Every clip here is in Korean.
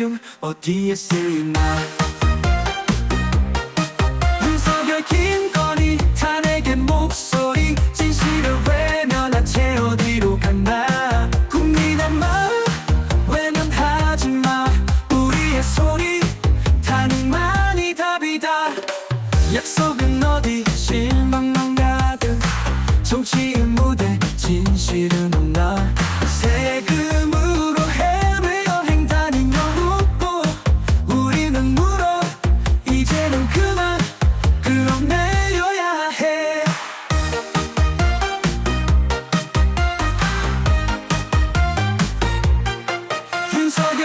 세금 어디에 쓰이나 윤석열 김건희 탄핵의 목소리. 진실을 외면한 채 어디로 갔나? 국민의 마음 외면하지 마. 우리의 소리 탄핵만이 답이다. 약속은 어디? 실망만 가득. 정치의 무대 진실은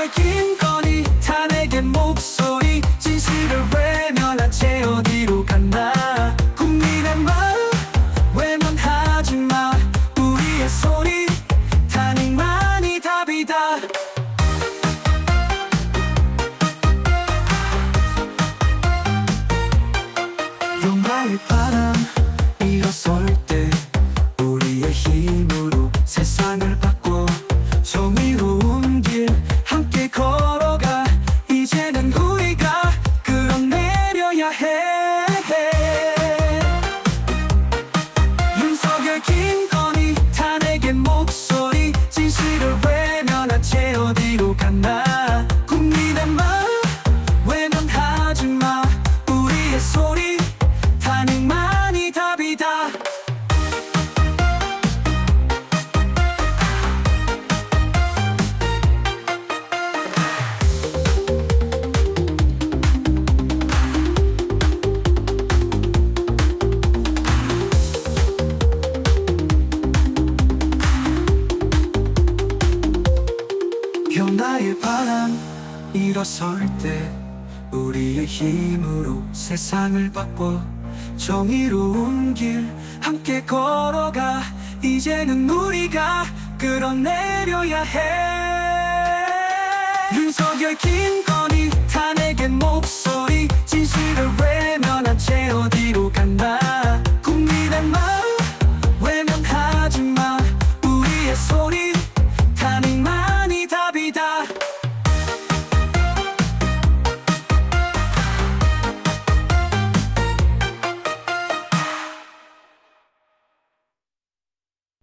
윤석열 김건희 탄핵의 목소리. 진실을 외면한 채 어디로 갔나? 국민의 마음 외면하지 마. 우리의 소리 탄핵만이 답이다. 영화의 바람 일어설 때 해 윤석열 김 변화의 바람 일어설 때 우리의 힘으로 세상을 바꿔 정의로운 길 함께 걸어가. 이제는 우리가 끌어내려야 해. 윤석열 김건희 목소리